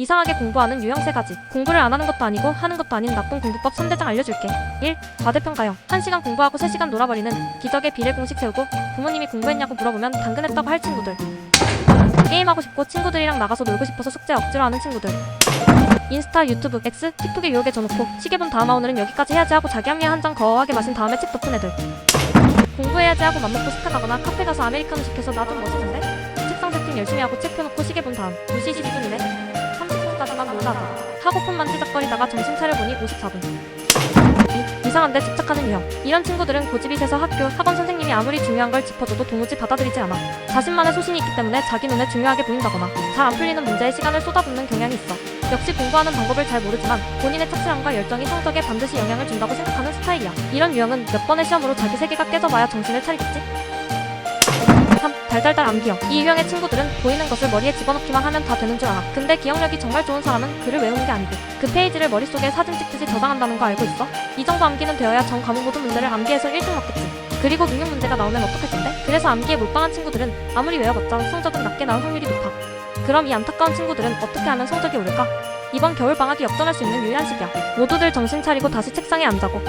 이상하게 공부하는 유형 세 가지. 공부를 안 하는 것도 아니고 하는 것도 아닌 나쁜 공부법 3대장 알려줄게. 1. 과대평가형. 1시간 공부하고 3시간 놀아버리는 기적의 비례 공식 세우고 부모님이 공부했냐고 물어보면 당근했다고 할 친구들. 게임하고 싶고 친구들이랑 나가서 놀고 싶어서 숙제 억지로 하는 친구들. 인스타, 유튜브, X, 틱톡에 유혹에 져놓고 시계 본 다음 아 오늘은 여기까지 해야지 하고 자기 합리화 한 잔 거하게 마신 다음에 책 덮은 애들. 공부해야지 하고 맘먹고 스타 가거나 카페 가서 아메리카노 시켜서 나 좀 멋있는데? 책상 세팅 열심히 하고 책 펴놓고 시계 본 다음 2시 12분이네 30분까지만 놀다 하다 하고폰만 찌작거리다가 정신 차려보니 54분 이, 이상한데 집착하는 유형. 이런 친구들은 고집이 세서 학교, 학원 선생님이 아무리 중요한 걸 짚어줘도 도무지 받아들이지 않아. 자신만의 소신이 있기 때문에 자기 눈에 중요하게 보인다거나 잘 안 풀리는 문제에 시간을 쏟아붓는 경향이 있어. 역시 공부하는 방법을 잘 모르지만 본인의 착실함과 열정이 성적에 반드시 영향을 준다고 생각하는 스타일이야. 이런 유형은 몇 번의 시험으로 자기 세계가 깨져봐야 정신을 차리겠지 3. 달달달 암기형 이 유형의 친구들은 보이는 것을 머리에 집어넣기만 하면 다 되는 줄 알아 근데 기억력이 정말 좋은 사람은 글을 외우는 게 아니고 그 페이지를 머릿속에 사진 찍듯이 저장한다는 거 알고 있어? 이 정도 암기는 되어야 전 과목 모든 문제를 암기해서 1등 먹겠지 그리고 능력 문제가 나오면 어떡할 텐데? 그래서 암기에 몰빵한 친구들은 아무리 외워봤자 성적은 낮게 나올 확률이 높아 그럼 이 안타까운 친구들은 어떻게 하면 성적이 오를까? 이번 겨울방학이 역전할 수 있는 유일한 시기야 모두들 정신 차리고 다시 책상에 앉자고